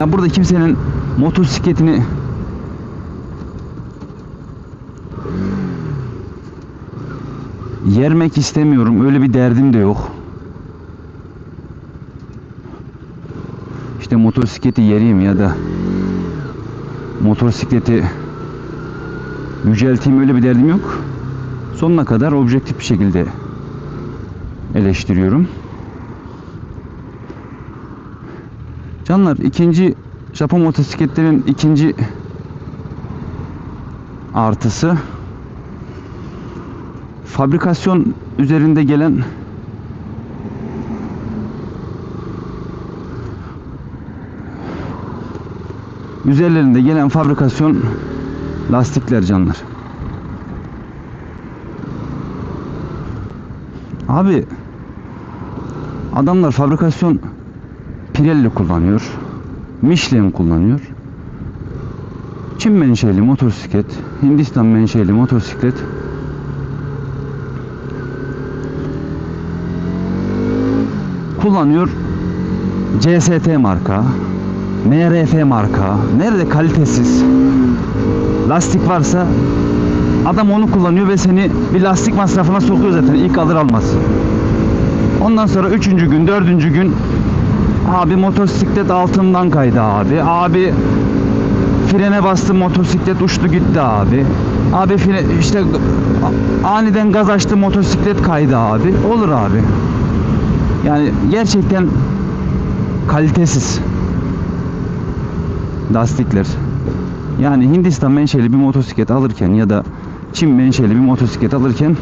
Ya burada kimsenin motosikletini yermek istemiyorum. Öyle bir derdim de yok. İşte motosikleti yereyim ya da motosikleti yücelteyim öyle bir derdim yok. Sonuna kadar objektif bir şekilde eleştiriyorum. Canlar ikinci Japon motosikletlerin ikinci artısı fabrikasyon üzerinde gelen üzerlerinde gelen fabrikasyon lastikler canlar. Abi adamlar fabrikasyon Pirelli kullanıyor. Michelin kullanıyor. Çin menşeli motosiklet, Hindistan menşeli motosiklet. Kullanıyor. CST marka, MRF marka. Nerede kalitesiz lastik varsa adam onu kullanıyor ve seni bir lastik masrafına sokuyor zaten ilk alır almaz. Ondan sonra üçüncü gün, dördüncü gün Abi motosiklet altından kaydı abi. Abi frene bastı motosiklet uçtu gitti abi. Abi fre, işte aniden gaz açtı motosiklet kaydı abi. Olur abi. Yani gerçekten kalitesiz lastikler. Yani Hindistan menşeli bir motosiklet alırken ya da Çin menşeli bir motosiklet alırken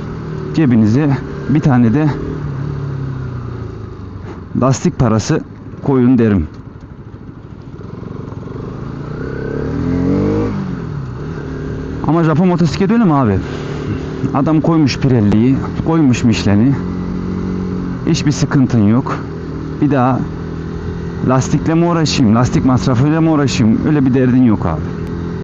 cebinize bir tane de lastik parası koyun derim. Ama Japon motosiklet öyle mi abi? Adam koymuş Pirelli'yi, koymuş Michelin'i. Hiçbir sıkıntın yok. Bir daha lastikle mi uğraşayım, lastik masrafıyla mı uğraşayım? Öyle bir derdin yok abi.